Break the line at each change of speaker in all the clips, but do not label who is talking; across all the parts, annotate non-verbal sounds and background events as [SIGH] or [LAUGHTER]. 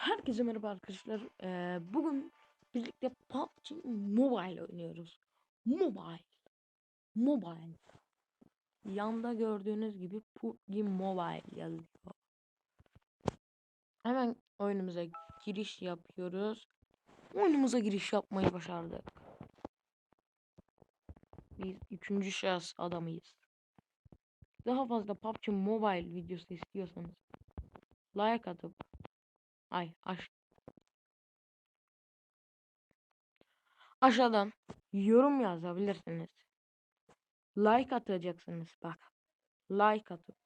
Herkese merhaba arkadaşlar. Ee, bugün birlikte PUBG Mobile oynuyoruz. Mobile. Mobile. Yanda gördüğünüz gibi PUBG Mobile yazıyor. Hemen oyunumuza giriş yapıyoruz. Oyunumuza giriş yapmayı başardık. Biz üçüncü şahıs adamıyız. Daha fazla PUBG Mobile videosu istiyorsanız like atıp Ay aş. Aşağıdan yorum yazabilirsiniz. Like atacaksınız bak. Like atıp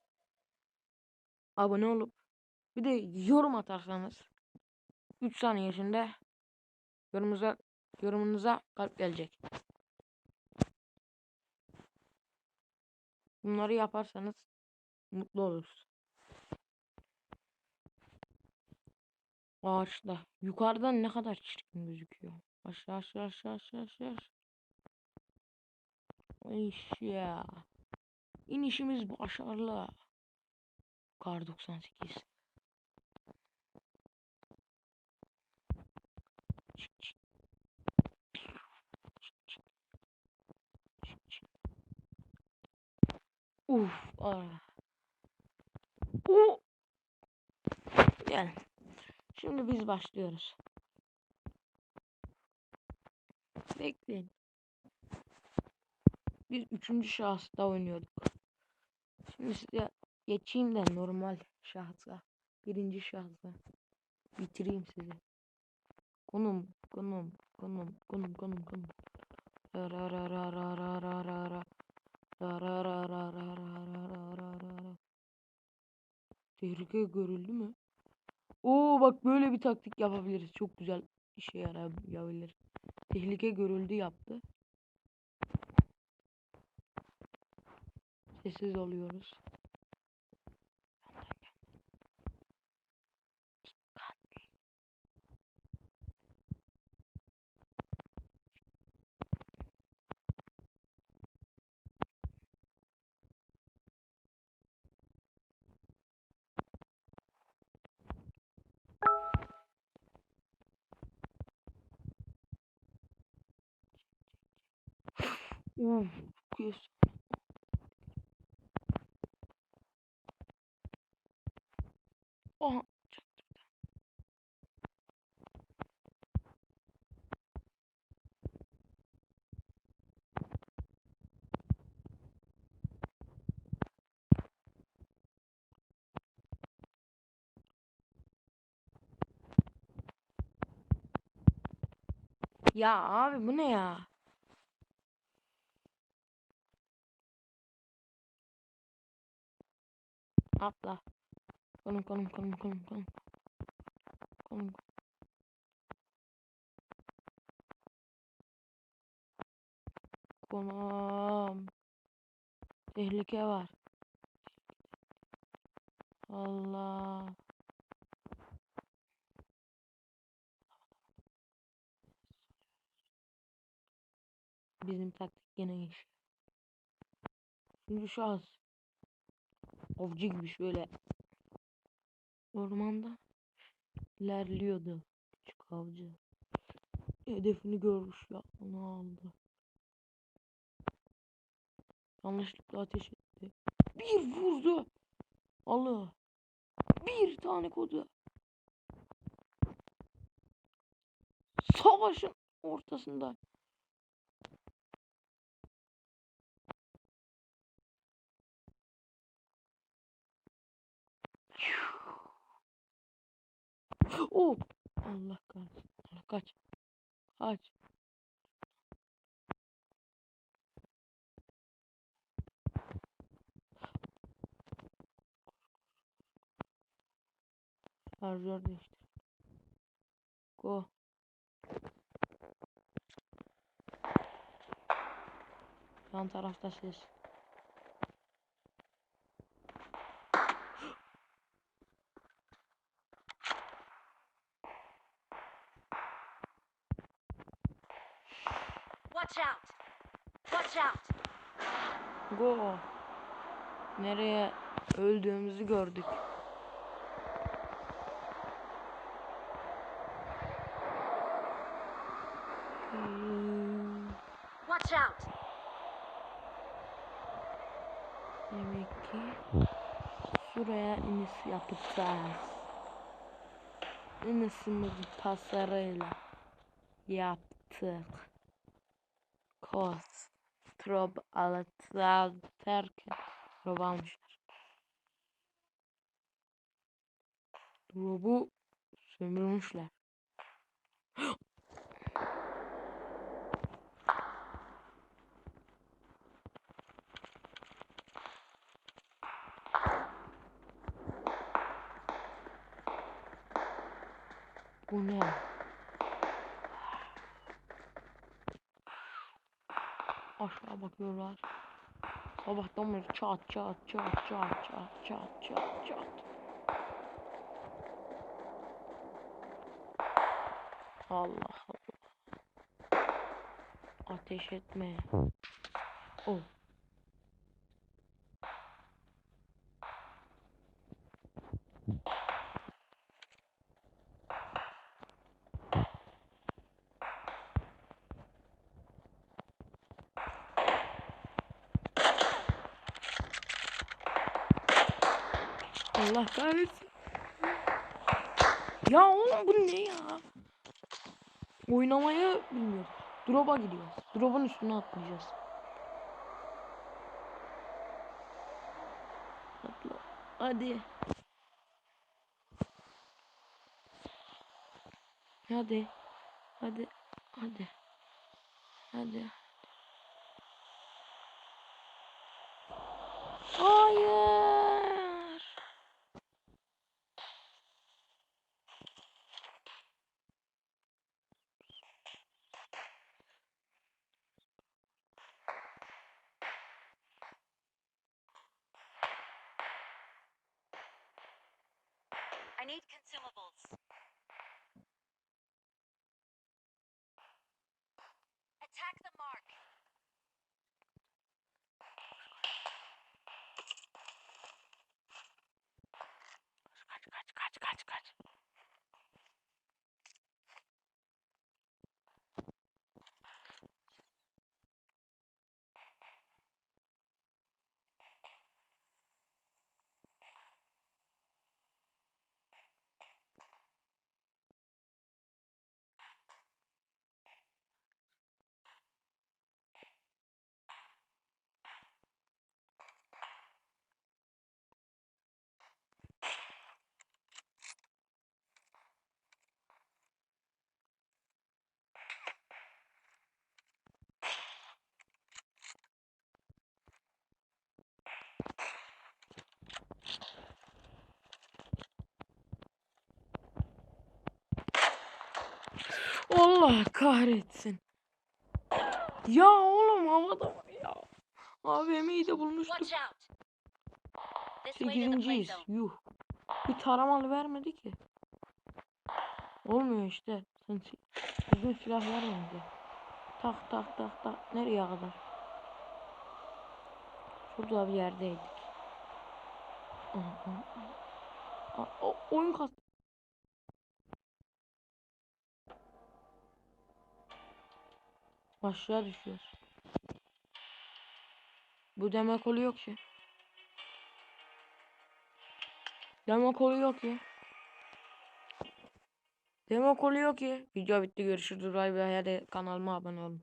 abone olup bir de yorum atarsanız 3 saniye içinde yorumunuza yorumunuza kalp gelecek. Bunları yaparsanız mutlu oluruz. Ağaçta. Yukarıdan ne kadar çirkin gözüküyor. Aşağı aşağı aşağı aşağı aşağı. Aşağı. İnişimiz başarılı. Kar 98. Çık, çık. Çık, çık. Çık, çık. Uf. Ara. O. Gel. Şimdi biz başlıyoruz. Bekleyin. Biz üçüncü şahısta oynuyorduk. Şimdi size geçeyim de normal şahsa. Birinci şahsa. Bitireyim sizi. Konum, konum, konum, konum, konum, konum. Ra. Tehlike görüldü mü? Oo bak böyle bir taktik yapabiliriz. Çok güzel işe yarayabilir. Tehlike görüldü yaptı. Sessiz oluyoruz. Uf, kız. Aha. Ya abi bu ne ya? Atla. Konum konum konum konum konum. Konum. Konum. Tehlike var. Allah. Bizim taktik yine iş. Şimdi şahıs avcı gibi şöyle ormanda ilerliyordu küçük avcı. Hedefini görmüş ya onu aldı. Yanlışlıkla ateş etti. Bir vurdu. Allah. Bir tane kodu. Savaşın ortasında. Oh! Allah kahretsin. Kaç. Kaç. Şarjör değiştir. Go. Yan tarafta ses.
Watch out. Watch out.
Go. Nereye öldüğümüzü gördük.
Watch out.
Demek ki şuraya iniş yapacağız. İnişimizi pasarıyla yaptık. Kos. Trop alatlar derken Trop almışlar. Drop'u sömürmüşler. [GASPS] Bu ne? Aşağı bakıyorlar. Sabahtan beri çat çat çat çat çat çat çat çat. Allah Allah. Ateş etme. Oh. Allah kahretsin. Ya oğlum bu ne ya? Oynamayı bilmiyoruz. Drop'a gidiyoruz. Drop'un üstüne atlayacağız. Atla. Hadi. Hadi. Hadi. Hadi. Hadi.
I need consumables.
Allah kahretsin. Ya oğlum havada var ya. AVM'yi de bulmuştuk. Sekizinciyiz. Yuh. Bir taramalı vermedi ki. Olmuyor işte. Sen düzgün silah vermedi. Tak tak tak tak. Nereye kadar? Şurada bir yerdeydik. Aa, aa, aa. Oyun kas. Başlığa düşüyoruz. Bu deme kolu yok ki. Deme kolu yok ki. Deme kolu yok ki. Video bitti görüşürüz. Bay bay. Hadi kanalıma abone olun.